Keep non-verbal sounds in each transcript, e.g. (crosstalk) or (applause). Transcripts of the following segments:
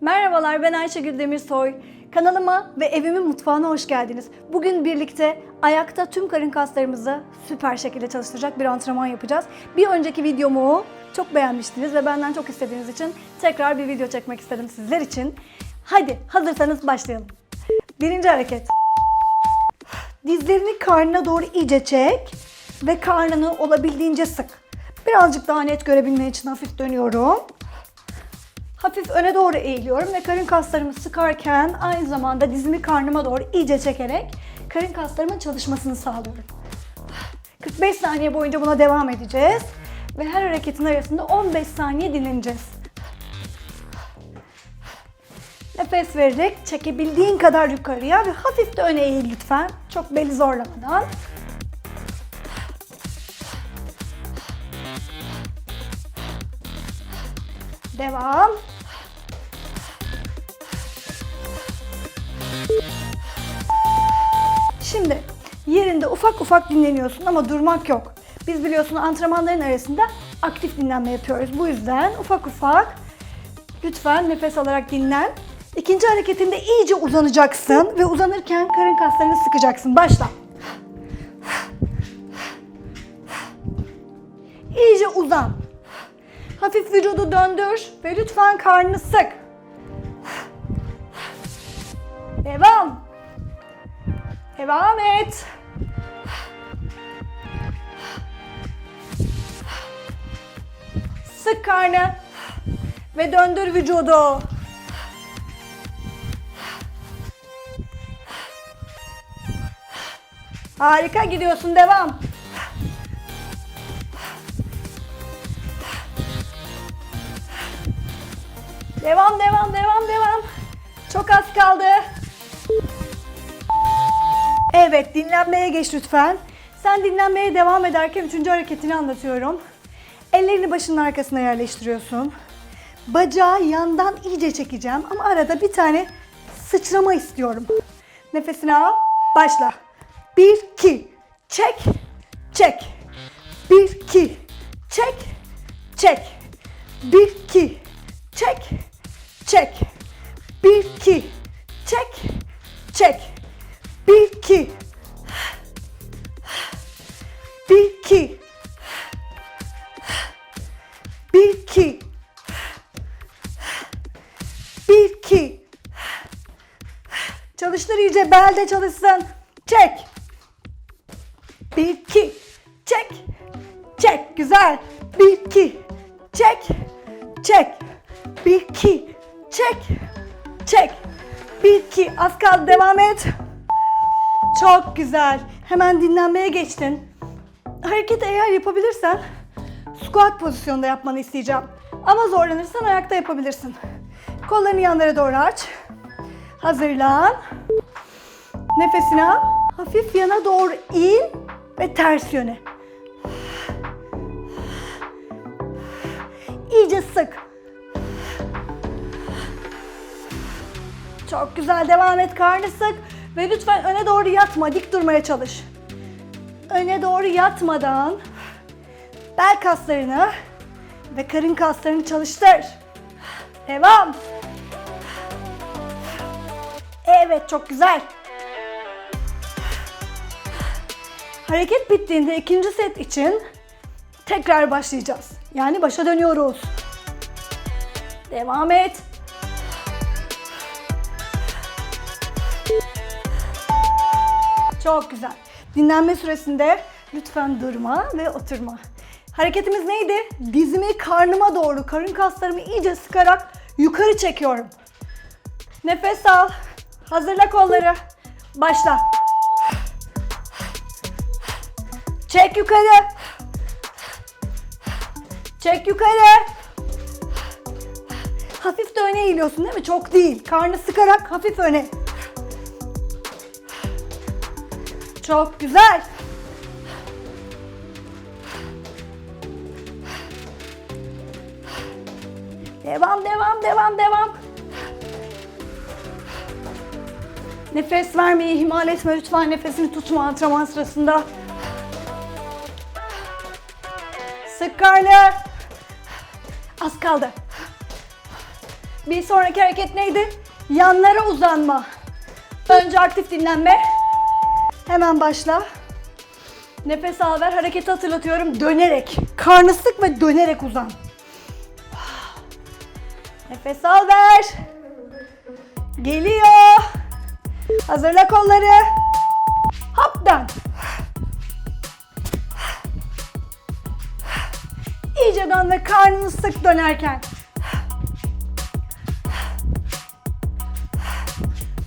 Merhabalar ben Ayşegül Demirsoy. Kanalıma ve evimin mutfağına hoş geldiniz. Bugün birlikte ayakta tüm karın kaslarımızı süper şekilde çalıştıracak bir antrenman yapacağız. Bir önceki videomu çok beğenmiştiniz ve benden çok istediğiniz için tekrar bir video çekmek istedim sizler için. Hadi hazırsanız başlayalım. Birinci hareket. Dizlerini karnına doğru iyice çek ve karnını olabildiğince sık. Birazcık daha net görebilmen için hafif dönüyorum. Hafif öne doğru eğiliyorum ve karın kaslarımı sıkarken aynı zamanda dizimi karnıma doğru iyice çekerek karın kaslarımın çalışmasını sağlıyorum. 45 saniye boyunca buna devam edeceğiz ve her hareketin arasında 15 saniye dinleneceğiz. Nefes vererek çekebildiğin kadar yukarıya ve hafif de öne eğil lütfen. Çok beli zorlamadan. Devam. Şimdi yerinde ufak ufak dinleniyorsun ama durmak yok. Biz biliyorsun antrenmanların arasında aktif dinlenme yapıyoruz. Bu yüzden ufak ufak lütfen nefes alarak dinlen. İkinci hareketinde iyice uzanacaksın ve uzanırken karın kaslarını sıkacaksın. Başla. İyice uzan. Hafif vücudu döndür ve lütfen karnını sık. Devam. Devam et. Sık karnı ve döndür vücudu. Harika gidiyorsun devam. Devam devam devam devam. Çok az kaldı. Evet dinlenmeye geç lütfen. Sen dinlenmeye devam ederken üçüncü hareketini anlatıyorum. Ellerini başının arkasına yerleştiriyorsun. Bacağı yandan iyice çekeceğim ama arada bir tane sıçrama istiyorum. Nefesini al, başla. 1 2 çek, çek. 1 2 çek, çek. 1 Çalıştır iyice belde çalışsın. Çek. Bir, iki. Çek. Çek. Güzel. Bir, iki. Çek. Çek. Bir, iki. Çek. Çek. Bir, iki. Az kaldı. Devam et. Çok güzel. Hemen dinlenmeye geçtin. Hareketi eğer yapabilirsen squat pozisyonda yapmanı isteyeceğim. Ama zorlanırsan ayakta yapabilirsin. Kollarını yanlara doğru aç. Hazırlan. Nefesini al. Hafif yana doğru in ve ters yöne. İyice sık. Çok güzel devam et karnı sık ve lütfen öne doğru yatma dik durmaya çalış. Öne doğru yatmadan bel kaslarını ve karın kaslarını çalıştır. Devam. Evet çok güzel. Hareket bittiğinde ikinci set için tekrar başlayacağız. Yani başa dönüyoruz. Devam et. Çok güzel. Dinlenme süresinde lütfen durma ve oturma. Hareketimiz neydi? Dizimi karnıma doğru, karın kaslarımı iyice sıkarak yukarı çekiyorum. Nefes al. Hazırla kolları. Başla. Çek yukarı. Çek yukarı. Hafif de öne eğiliyorsun değil mi? Çok değil. Karnı sıkarak hafif öne. Çok güzel. Devam, devam, devam, devam. Nefes vermeyi ihmal etme lütfen. Nefesini tutma antrenman sırasında. Karnı. Az kaldı. Bir sonraki hareket neydi? Yanlara uzanma. Önce aktif dinlenme. Hemen başla. Nefes al ver. Hareketi hatırlatıyorum. Dönerek. Karnı sık ve dönerek uzan. Nefes al ver. Geliyor. Hazırla kolları. Hop dön. Dön ve karnını sık dönerken.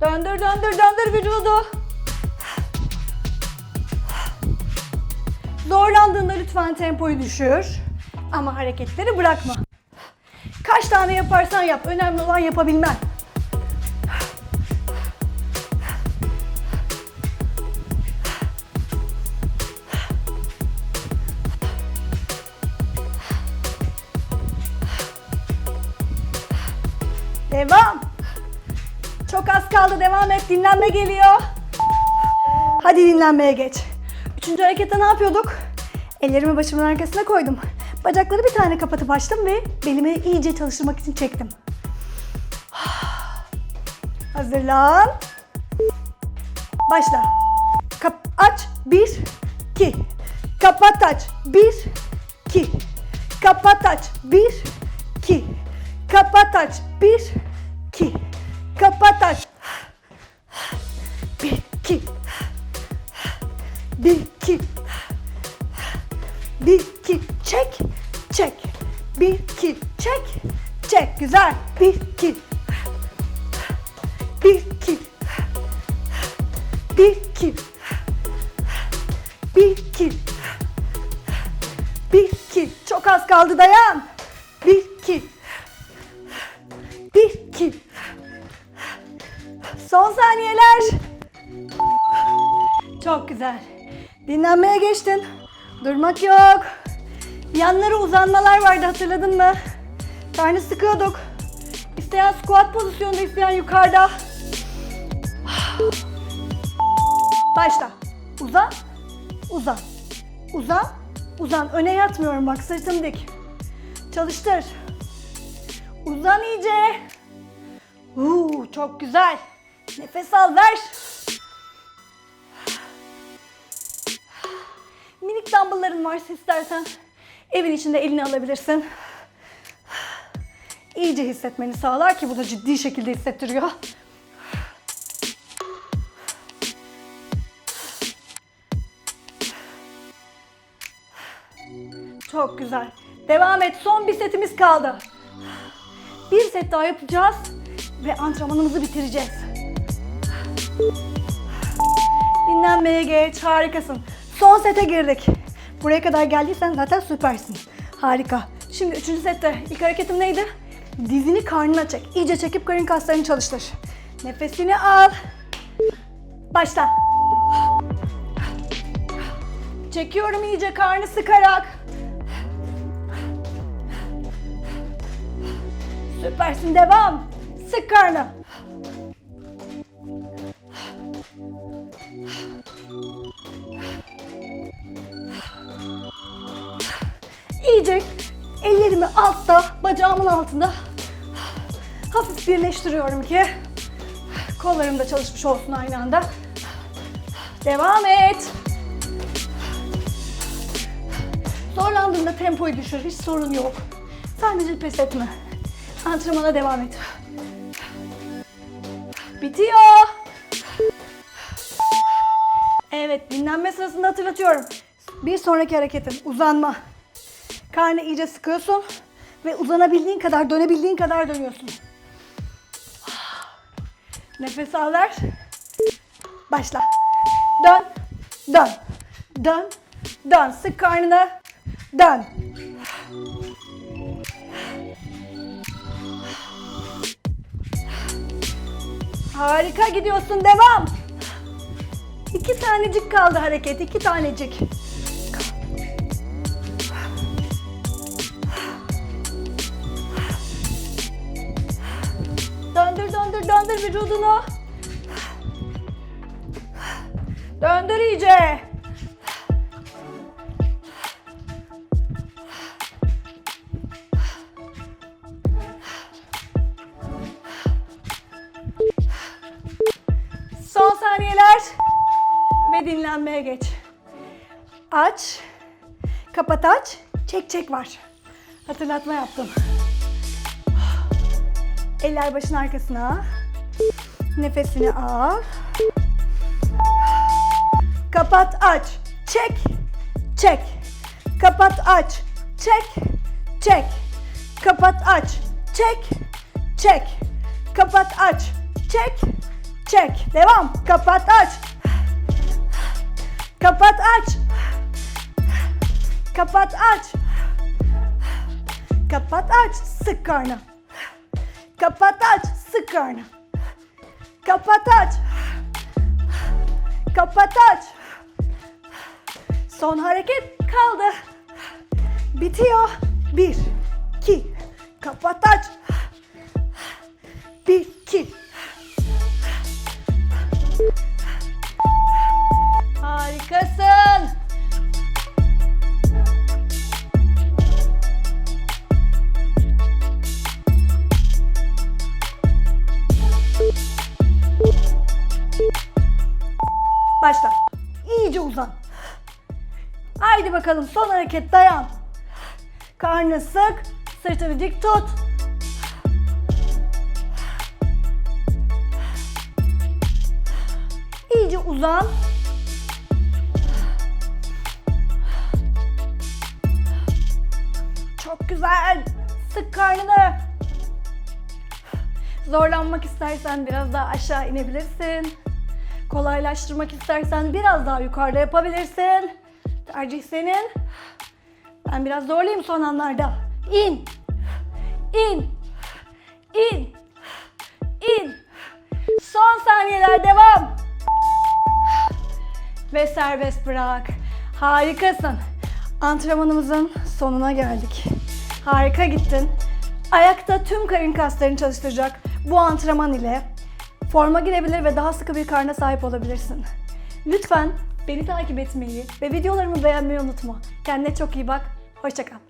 Döndür döndür döndür vücudu. Zorlandığında lütfen tempoyu düşür. Ama hareketleri bırakma. Kaç tane yaparsan yap. Önemli olan yapabilmen. Devam. Çok az kaldı. Devam et. Dinlenme geliyor. Hadi dinlenmeye geç. Üçüncü harekette ne yapıyorduk? Ellerimi başımın arkasına koydum. Bacakları bir tane kapatıp açtım ve belimi iyice çalıştırmak için çektim. (sighs) Hazırlan. Başla. Kap aç. Bir, iki. Kapat aç. Bir, iki. Kapat aç. Bir, iki. Kapat aç. Bir, iki. Kapat aç. Bir, iki. Bir, iki. Bir, iki. Çek. Çek. Bir, iki. Çek. Çek. Güzel. Bir, iki. Bir, iki. Bir, iki. Bir, iki. Bir, iki. Çok az kaldı dayan. Son saniyeler. Çok güzel. Dinlenmeye geçtin. Durmak yok. Yanlara uzanmalar vardı hatırladın mı? Karnı sıkıyorduk. İsteyen squat pozisyonda, isteyen yukarıda. Başla. Uzan. Uzan. Uzan. Uzan. Öne yatmıyorum bak sırtım dik. Çalıştır. Uzan iyice. Uuu çok güzel. Nefes al ver. Minik dumbbellların varsa istersen evin içinde elini alabilirsin. İyice hissetmeni sağlar ki bu da ciddi şekilde hissettiriyor. Çok güzel. Devam et. Son bir setimiz kaldı. Bir set daha yapacağız ve antrenmanımızı bitireceğiz. Dinlenmeye geç. Harikasın. Son sete girdik. Buraya kadar geldiysen zaten süpersin. Harika. Şimdi üçüncü sette ilk hareketim neydi? Dizini karnına çek. İyice çekip karın kaslarını çalıştır. Nefesini al. Başla. Çekiyorum iyice karnı sıkarak. Süpersin devam. Sık karnı. Bacağımın altında hafif birleştiriyorum ki kollarım da çalışmış olsun aynı anda. Devam et. Zorlandığında tempoyu düşür, hiç sorun yok. Sadece pes etme. Antrenmana devam et. Bitiyor. Evet, dinlenme sırasında hatırlatıyorum. Bir sonraki hareketin uzanma. Karnı iyice sıkıyorsun ve uzanabildiğin kadar, dönebildiğin kadar dönüyorsun. Nefes al ver. Başla. Dön, dön, dön, dön. Sık karnını, dön. Harika gidiyorsun, devam. İki tanecik kaldı hareket, iki tanecik. vücudunu. Döndür iyice. Son saniyeler ve dinlenmeye geç. Aç, kapat aç, çek çek var. Hatırlatma yaptım. Eller başın arkasına. Nefesini al. Kapat aç. Çek. Çek. Kapat aç. Çek. Çek. Kapat aç. Çek. Çek. Kapat aç. Çek. Çek. Devam. Kapat aç. Kapat aç. Kapat aç. Kapat aç. Sık karnı. Kapat aç. Sık karnı. Kapat aç. Kapat aç. Son hareket kaldı. Bitiyor. Bir, iki. Kapat aç. Bir, iki. Harikasın. Bakalım son hareket dayan. Karnı sık, sırtını dik tut. İyice uzan. Çok güzel. Sık karnını. Zorlanmak istersen biraz daha aşağı inebilirsin. Kolaylaştırmak istersen biraz daha yukarıda yapabilirsin. Tercih senin. Ben biraz zorlayayım son anlarda. İn. İn. İn. İn. Son saniyeler devam. Ve serbest bırak. Harikasın. Antrenmanımızın sonuna geldik. Harika gittin. Ayakta tüm karın kaslarını çalıştıracak bu antrenman ile forma girebilir ve daha sıkı bir karna sahip olabilirsin. Lütfen beni takip etmeyi ve videolarımı beğenmeyi unutma. Kendine çok iyi bak. Hoşçakal.